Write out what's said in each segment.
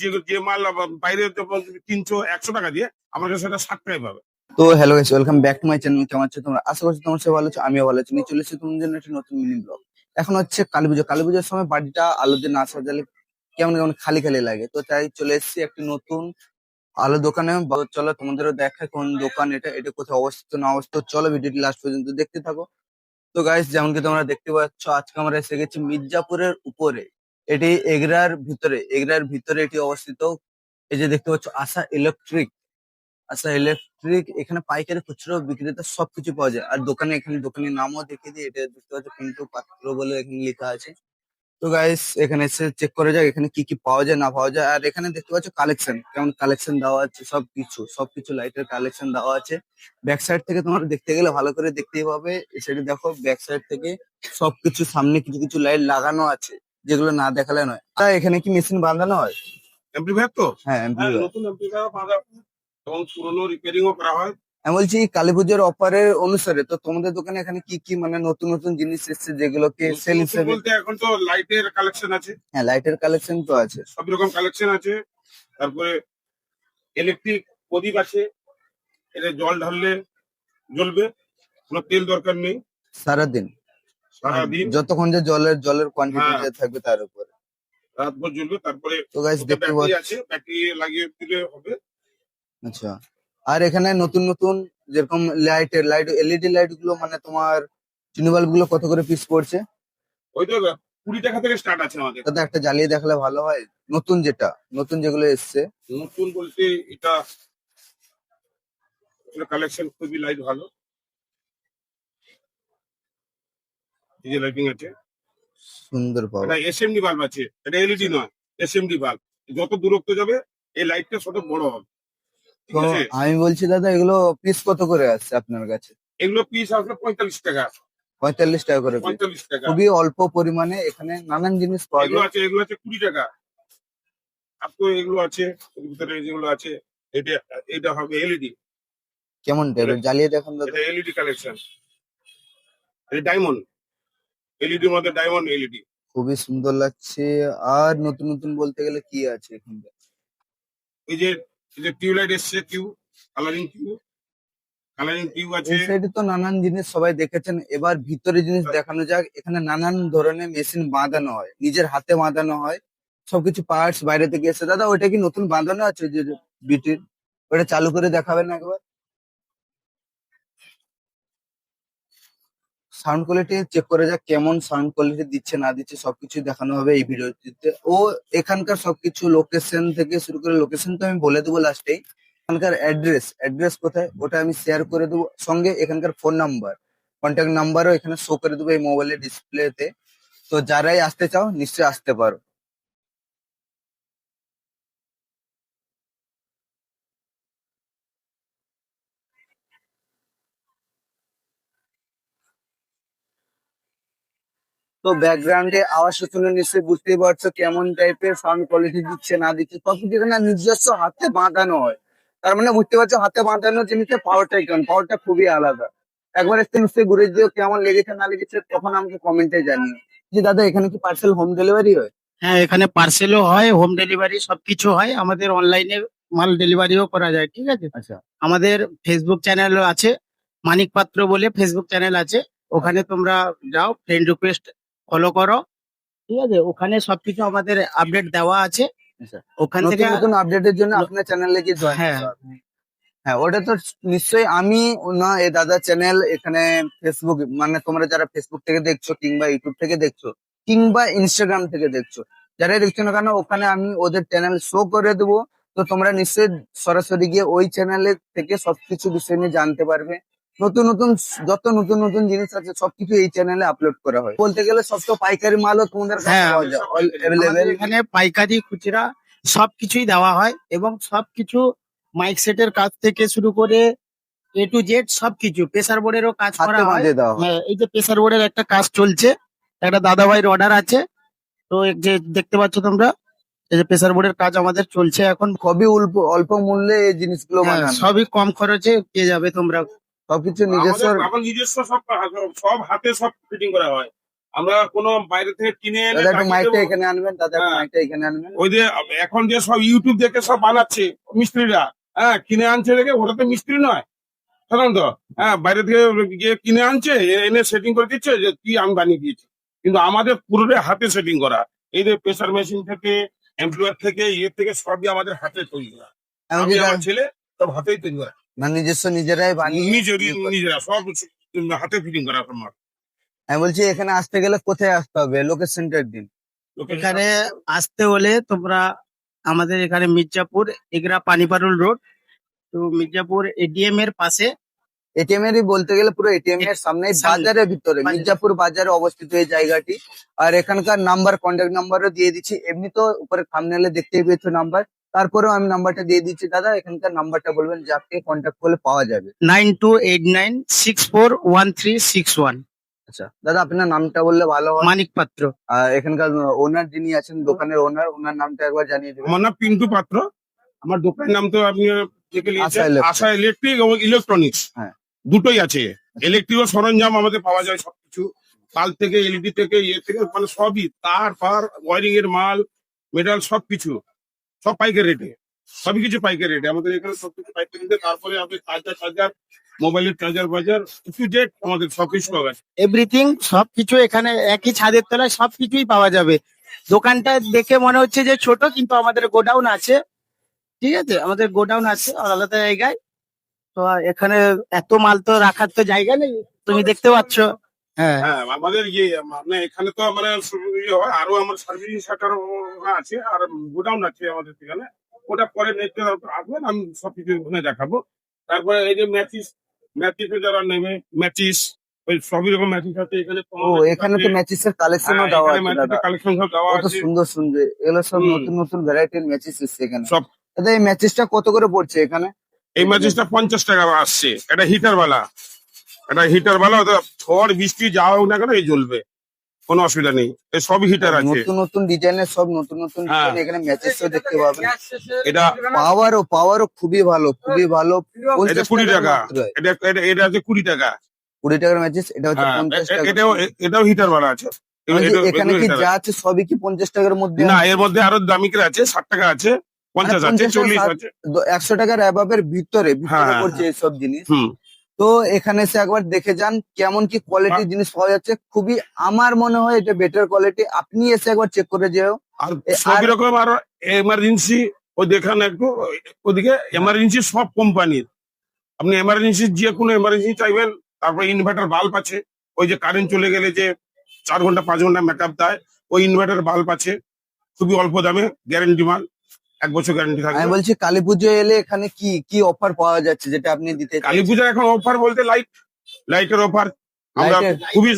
যে যে মাল বাইরে কিনছো একশো টাকা দিয়ে, আমার কাছে সেটা ষাট টাকায় পাবে। তো hello guys welcome back to my channel কেমন আছো তোমরা? আশা করছি তোমার সবাই ভালো আছো, আমিও ভালো আছি। নিয়ে চলে এসেছি তোমাদের জন্য একটা নতুন মিনি ব্লগ এখন হচ্ছে কালী পুজো। কালী পুজোর সময় বাড়িটা আলো দিয়ে না সাজালে কেমন কেমন খালি খালি লাগে। তো তাই চলে এসেছি একটি নতুন আলো দোকানে। চলো তোমাদেরও দেখায় কোন দোকান এটা এটা কোথায় অবস্থিত, না অবস্থিত। চলো ভিডিওটি লাস্ট পর্যন্ত দেখতে থাকো। তো গাইস যেমন কি তোমরা দেখতে পাচ্ছ, আজকে আমরা এসে গেছি মির্জাপুরের উপরে। এটি এগরার ভিতরে এগরার ভিতরে এটি অবস্থিত। এই যে দেখতে পাচ্ছ আশা ইলেকট্রিক আশা ইলেকট্রিক, এখানে পাইকারি, খুচরো, বিক্রেতা সবকিছু পাওয়া যায়। আর দোকানে, এখানে দোকানের নামও দেখে দিই, এটা দেখতে পাচ্ছ পিন্টু পাত্র বলে এখানে লেখা আছে। তো গাইস এখানে এসে চেক করে যাক, এখানে কি কি পাওয়া যায়, না পাওয়া যায়। আর এখানে দেখতে পাচ্ছ কালেকশন কেমন কালেকশন দেওয়া আছে, সবকিছু সবকিছু লাইটের কালেকশন দেওয়া আছে। ব্যাক সাইড থেকে তোমার দেখতে গেলে ভালো করে দেখতেই পাবে। সেটা দেখো ব্যাক সাইড থেকে সবকিছু, সামনে কিছু কিছু লাইট লাগানো আছে। যেগুলো না দেখালে নয়। তা এখানে কি মেশিন বাঁধানো হয়? এমপ্লিফায়ার তো? হ্যাঁ হ্যাঁ, নতুন এমপ্লিফায়ার পাওয়া এবং পুরোনো রিপেয়ারিং ও করা হয়। আমি বলছি কালী পুজোর অফারের অনুসারে তো তোমাদের দোকানে এখানে কি কি মানে নতুন নতুন জিনিস এসেছে যেগুলোকে সেল হিসেবে? বলতে এখন তো লাইটের কালেকশন আছে। হ্যাঁ লাইটের কালেকশন তো আছে। সব রকম কালেকশন আছে। তারপরে ইলেকট্রিক প্রদীপ আছে। এটা জল ঢাললে জ্বলবে কোনো তেল দরকার নেই। সারাদিন? সারাদিন যতক্ষণ যে জলের জলের কোয়ান্টিটি হ্যাঁ। থাকবে তার উপরে। রাত ভর জ্বলবে তারপরে তো গাইস দেখতে পাচ্ছ আছে ব্যাটারি লাগিয়ে দিলে হবে। আচ্ছা। আর এখানে নতুন নতুন যেরকম লাইটের লাইট এলইডি লাইটগুলো মানে তোমার চিনি বাল্বগুলো কত করে পিস পড়ছে? ওই তো কুড়ি টাকা থেকে স্টার্ট আছে আমাদের। তাতে একটা জ্বালিয়ে দেখালে ভালো হয়। নতুন যেটা নতুন যেগুলো এসছে। নতুন বলতে এটা কালেকশন খুবই লাইট ভালো। এই যে লাইটিং আছে। সুন্দর পাওয়া। এটা এসএমডি বাল্ব আছে। এটা এলইডি নয় এসএমডি বাল্ব যত দূরত্ব যাবে এই লাইটটা তত বড় হবে। ঠিক আছে? আমি বলছি দাদা এগুলো পিস কত করে আসছে আপনার কাছে? এগুলো পিস আসলে পঁয়তাল্লিশ টাকা। পঁয়তাল্লিশ টাকা করে পঁয়তাল্লিশ টাকা। খুবই অল্প পরিমাণে এখানে নানান জিনিস পাওয়া এগুলো যায়। আছে এগুলো আছে কুড়ি টাকা। আর তো এগুলো আছে ভিতরে যেগুলো আছে এটা এটা হবে এলইডি কেমন টাইপের জ্বালিয়ে দেখুন দাদা। এলইডি কালেকশন এটা ডায়মন্ড এলইডির মধ্যে ডায়মন্ড এলইডি খুবই সুন্দর লাগছে। আর নতুন নতুন বলতে গেলে কি আছে এখানে এই যে এই যে টিউবলাইট এসছে tube colouring tube. Colouring tube আছে। এই সাইডে তো নানান জিনিস সবাই দেখেছেন। এবার ভিতরে জিনিস দেখানো যাক। এখানে নানান ধরনের মেশিন বাঁধানো হয়। নিজের হাতে বাঁধানো হয়। সবকিছু পার্টস বাইরে থেকে এসে দাদা ওইটা কি নতুন বাঁধানো আছে? যে বিটির? ওটা চালু করে দেখাবেন একবার। সাউন্ড কোয়ালিটি চেক করে যাক কেমন সাউন্ড কোয়ালিটি দিচ্ছে, না দিচ্ছে সবকিছু দেখানো হবে এই ভিডিওটিতে ও এখানকার সবকিছু লোকেশন থেকে শুরু করে লোকেশন তো আমি বলে দেবো লাস্টেই এখানকার অ্যাড্রেস অ্যাড্রেস কোথায়? ওটা আমি শেয়ার করে দেবো। সঙ্গে এখানকার ফোন নাম্বার কন্ট্যাক্ট নাম্বারও এখানে শো করে দেবো এই মোবাইলের ডিসপ্লেতে তো যারাই আসতে চাও, নিশ্চয়ই আসতে পারো। তো ব্যাকগ্রাউন্ডে আওয়াজ শুনে নিশ্চয়ই বুঝতেই পারছ কেমন টাইপের সাউন্ড কোয়ালিটি দিচ্ছে না দিচ্ছে। সবকিছু এখানে নিজস্ব হাতে বাঁধানো হয়। তার মানে বুঝতে পারছ হাতে বাঁধানো জিনিসের পাওয়ারটাই কেমন পাওয়ারটা খুবই আলাদা। একবার এসে নিশ্চয়ই ঘুরে দিও কেমন লেগেছে না লেগেছে তখন আমাকে কমেন্টে জানিও। যে দাদা এখানে কি পার্সেল হোম ডেলিভারি হয়? হ্যাঁ এখানে পার্সেলও হয় হোম ডেলিভারি সবকিছু হয়। আমাদের অনলাইনে মাল ডেলিভারিও করা যায় ঠিক আছে? আচ্ছা। আমাদের ফেসবুক চ্যানেলও আছে মানিক পাত্র বলে ফেসবুক চ্যানেল আছে। ওখানে তোমরা যাও ফ্রেন্ড রিকোয়েস্ট ফলো করো। ঠিক আছে ওখানে সবকিছু আমাদের আপডেট দেওয়া আছে। আচ্ছা। ওখান থেকে নতুন আপডেটের জন্য আপনার চ্যানেলে কি জয়েন হ্যাঁ। হ্যাঁ ওটা তো নিশ্চয়ই আমি না এই দাদা চ্যানেল এখানে ফেসবুক মানে তোমরা যারা ফেসবুক থেকে দেখছ কিংবা ইউটিউব থেকে দেখছ কিংবা ইনস্টাগ্রাম থেকে দেখছ যারা দেখছ না কেন ওখানে আমি ওদের চ্যানেল শো করে দেবো। তো তোমরা নিশ্চয়ই সরাসরি গিয়ে ওই চ্যানেলে থেকে সবকিছু বিষয় নিয়ে জানতে পারবে। নতুন নতুন যত নতুন নতুন জিনিস আছে সবকিছু এই চ্যানেলে আপলোড করা হয়। বলতে গেলে সব তো পাইকারি মালও তোমাদের হ্যাঁ, এখানে পাইকারি খুচরা সবকিছুই দেওয়া হয় এবং সবকিছু মাইক সেটের কাজ থেকে শুরু করে এ টু জেড সবকিছু প্রেসার বোর্ডেরও কাজ করা হয়। হ্যাঁ। এই যে প্রেসার বোর্ডের একটা কাজ চলছে একটা দাদা ভাইয়ের অর্ডার আছে। তো যে দেখতে পাচ্ছ তোমরা এই যে প্রেসার বোর্ডের কাজ আমাদের চলছে এখন। খুবই অল্প অল্প মূল্যে এই জিনিসগুলো হ্যাঁ, সবই কম খরচে পেয়ে যাবে তোমরা। সবকিছু নিজস্ব আমার নিজস্ব সব সব হাতে সব ফিটিং করা হয়। আমরা কোনো বাইরে থেকে কিনে এনে দাদা মাইকটা এখানে আনবেন দাদা হ্যাঁ। মাইকটা এখানে আনবেন। ওই যে এখন যে সব ইউটিউব দেখে সব বানাচ্ছে মিস্ত্রিরা হ্যাঁ কিনে আনছে দেখে ওটা তো মিস্ত্রি নয়। সাধারণত হ্যাঁ বাইরে থেকে গিয়ে কিনে আনছে এনে সেটিং করে দিচ্ছে যে কি আমি বানিয়ে দিয়েছি। কিন্তু আমাদের পুরোটাই হাতে সেটিং করা। এই যে প্রেসার মেশিন থেকে এমপ্লয়ার থেকে ইয়ে থেকে সবই আমাদের হাতে তৈরি করা। আমি আমার ছেলে সব হাতেই তৈরি করা। মানে নিজস্ব নিজেরাই বানিয়ে নিজেরই ইয়ে নিজেরা সব হাতে ফিটিং করা আমার আমি বলছি এখানে আসতে গেলে কোথায় আসতে হবে? লোকেশনটা দিন এখানে আসতে হলে তোমরা আমাদের এখানে মির্জাপুর এগরা পানিপারুল রোড তো মির্জাপুর এডিএম এর পাশে। এটিএম এরই বলতে গেলে পুরো এটিএম এর সামনে সামনে। বাজারের ভিতরে মির্জাপুর বাজারে অবস্থিত এই জায়গাটি। আর এখানকার নাম্বার কন্ট্যাক্ট নাম্বারও দিয়ে দিচ্ছি। এমনি তো উপরে থামনেলে দেখতেই পেয়েছ নাম্বার তারপরেও আমি নাম্বারটা দিয়ে দিচ্ছি দাদা। এখানকার নাম্বারটা বলবেন যাকে কন্ট্যাক্ট করলে পাওয়া যাবে। Nine two eight nine six four one three six one. আচ্ছা দাদা আপনার নামটা বললে ভালো হয়। মানিক পাত্র। আর এখানকার ওনার যিনি আছেন দোকানের ওনার ওনার নামটা একবার জানিয়ে দেবেন। আমার নাম পিন্টু পাত্র। আমার দোকানের নাম তো আপনি দেখে আশা নিয়েছেন আশা ইলেকট্রিক এবং ইলেকট্রনিক্স হ্যাঁ। দুটোই আছে। ইলেকট্রিক ও সরঞ্জাম আমাদের পাওয়া যায় সবকিছু। পাল থেকে এলইডি থেকে ইয়ে থেকে মানে সবই। তার ফার ওয়ারিং এর মাল মেটাল সবকিছু। সব পাইকারি রেটে সবই কিছু পাইকারি রেটে আমাদের এখানে সবকিছু পাইকারি রেটে তারপরে আপনি চার্জার চার্জার মোবাইলের চার্জার বাজার কিছু ডেট আমাদের সবকিছু পাওয়া যায় এভরিথিং সবকিছু এখানে একই ছাদের তলায় সবকিছুই পাওয়া যাবে। দোকানটা দেখে মনে হচ্ছে যে ছোট, কিন্তু আমাদের গোডাউন আছে। ঠিক আছে? আমাদের গোডাউন আছে, আলাদা জায়গায়। তো এখানে এত মাল তো রাখার তো জায়গা নেই। তুমি দেখতে পাচ্ছ। হ্যাঁ। হ্যাঁ আমাদের ইয়ে মানে এখানে তো মানে হয় আরও আমার সার্ভিস সেন্টার আছে আর গোডাউন আছে আমাদের এখানে ওটা পরে নেক্সট আসবেন আমি সবকিছু ওখানে দেখাবো। তারপরে এই যে ম্যাচিস ম্যাচিসে যারা নেবে ম্যাচিস ওই সবই রকম ম্যাচিস আছে এখানে ও এখানে তো ম্যাচিস এর কালেকশনও দেওয়া আছে দাদা। কালেকশন সব দেওয়া আছে। সুন্দর সুন্দর এগুলো সব। নতুন নতুন ভ্যারাইটির ম্যাচিস এসছে এখানে। সব। দাদা এই ম্যাচিসটা কত করে পড়ছে এখানে? এই ম্যাচিসটা পঞ্চাশ টাকা আসছে এটা হিটার বালা এটা হিটার বালা ওটা ঝড় বৃষ্টি যা হোক না কেন এই জ্বলবে। কোনো অসুবিধা নেই। এই সবই হিটার আছে। নতুন নতুন ডিজাইনের সব নতুন নতুন হ্যাঁ। ডিজাইন এখানে ম্যাচিসও দেখতে পাবেন। এটা পাওয়ারও পাওয়ারও খুবই ভালো খুবই ভালো। এটা কুড়ি টাকা। এটা এটা আছে কুড়ি টাকা। কুড়ি টাকার ম্যাচিস এটা হচ্ছে হ্যাঁ পঞ্চাশ টাকা এটাও এটাও হিটার বালা আছে। মানে এখানে কি যা আছে। সবই কি পঞ্চাশ টাকার মধ্যে? না এর মধ্যে আরও দামিকের আছে ষাট টাকা আছে পঞ্চাশ আছে চল্লিশ আছে। একশো টাকার অ্যাবাবের ভিতরে ভিতরে হ্যাঁ, পড়ছে এইসব জিনিস। হুম। তো এখানে এসে একবার দেখে যান কেমন কি কোয়ালিটির জিনিস পাওয়া যাচ্ছে। খুবই আমার মনে হয় এটা বেটার কোয়ালিটি আপনি এসে একবার চেক করে যেও। আর সব রকম আরও এমার্জেন্সি ও দেখান একটু ওদিকে এমার্জেন্সি সব কোম্পানির আপনি এমার্জেন্সি যে কোনো এমার্জেন্সি চাইবেন তারপরে ইনভার্টার বাল্ব আছে। ওই যে কারেন্ট চলে গেলে যে চার ঘণ্টা পাঁচ ঘণ্টা মেকআপ দেয় ওই ইনভার্টার বাল্ব আছে। খুবই অল্প দামে গ্যারেন্টি মাল। এক বছর গ্যারান্টি গ্যারেন্টি আমি বলছি কালী পুজো এলে এখানে কি কি অফার পাওয়া যাচ্ছে যেটা আপনি দিতে কালী পূজার এখন অফার বলতে লাইট লাইটের অফার আমরা খুবই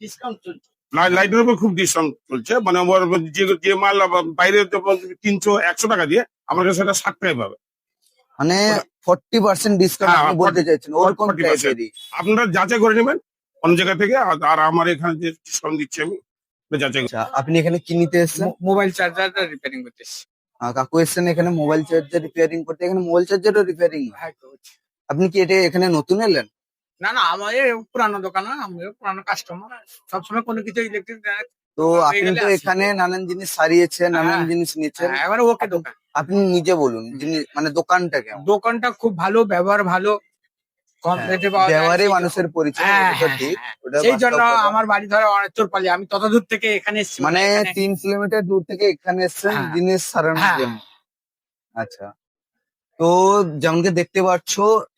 ডিসকাউন্ট চলছে। লাইটের উপর খুব ডিসকাউন্ট চলছে। মানে আমার যে যে মাল বাইরে তিনশো একশো টাকা দিয়ে আমার কাছে সেটা ষাট টাকায় পাবে। মানে ফোর্টি পার্সেন্ট ডিসকাউন্ট আপনি বলতে চাইছেন ওরকম 40% আপনারা যাচাই করে নেবেন অন্য জায়গা থেকে আর আমার এখানে যে ডিসকাউন্ট দিচ্ছি আমি যাচাই আচ্ছা আপনি এখানে কি নিতে এসেছেন? মোবাইল চার্জারটা রিপেয়ারিং করতেছি আহ, কাকু এসছেন এখানে মোবাইল চার্জার রিপেয়ারিং করতে এখানে মোবাইল চার্জারও রিপেয়ারিং হ্যাঁ। আপনি কি এটা এখানে নতুন এলেন? না না আমার পুরানো দোকান না আমি পুরানো কাস্টমার সবসময় কোনো কিছু ইলেকট্রিক তো আপনি তো এখানে নানান জিনিস সারিয়েছেন নানান হ্যাঁ। জিনিস নিচ্ছেন। এবার ওকে দোকান। আপনি নিজে বলুন মানে দোকানটা কেমন? দোকানটা খুব ভালো ব্যবহার ভালো হ্যাঁ, ব্যবহারে মানুষের পরিচয় হ্যাঁ, হ্যাঁ, সেই জন্য আমার বাড়ি ধরে অনেকচোর পালি আমি তত দূর থেকে এখানে এসেছি মানে তিন কিলোমিটার দূর থেকে এখানে এসেছেন হ্যাঁ। জন্য? আচ্ছা। তো যেমনকে দেখতে পাচ্ছ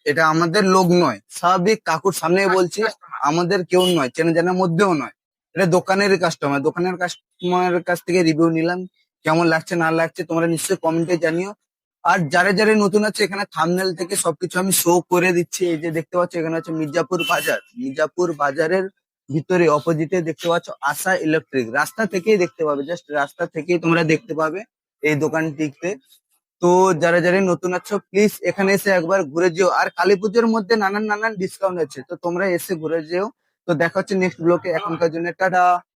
এটা আমাদের লোক নয়। স্বাভাবিক কাকুর সামনে বলছি আমাদের কেউ নয় চেনা জানার মধ্যেও নয়। এটা দোকানের কাস্টমার দোকানের কাস্টমারের কাছ থেকে রিভিউ নিলাম কেমন লাগছে না লাগছে তোমরা নিশ্চয়ই কমেন্টে জানিও। আর যারা যারা নতুন আছে, এখানে থামনেল থেকে সবকিছু আমি শো করে দিচ্ছি। এই যে দেখতে পাচ্ছ, এখানে হচ্ছে মির্জাপুর বাজার। মির্জাপুর বাজারের ভিতরে অপোজিটে দেখতে পাচ্ছ, আশা ইলেকট্রিক রাস্তা থেকেই দেখতে পাবে জাস্ট রাস্তা থেকেই তোমরা দেখতে পাবে এই দোকানটিতে। তো যারা যারা নতুন আছো প্লিজ এখানে এসে একবার ঘুরে যেও। আর কালী পুজোর মধ্যে নানান নানান ডিসকাউন্ট আছে। তো তোমরা এসে ঘুরে যেও। তো দেখা হচ্ছে নেক্সট ব্লকে এখনকার জন্য, টাটা!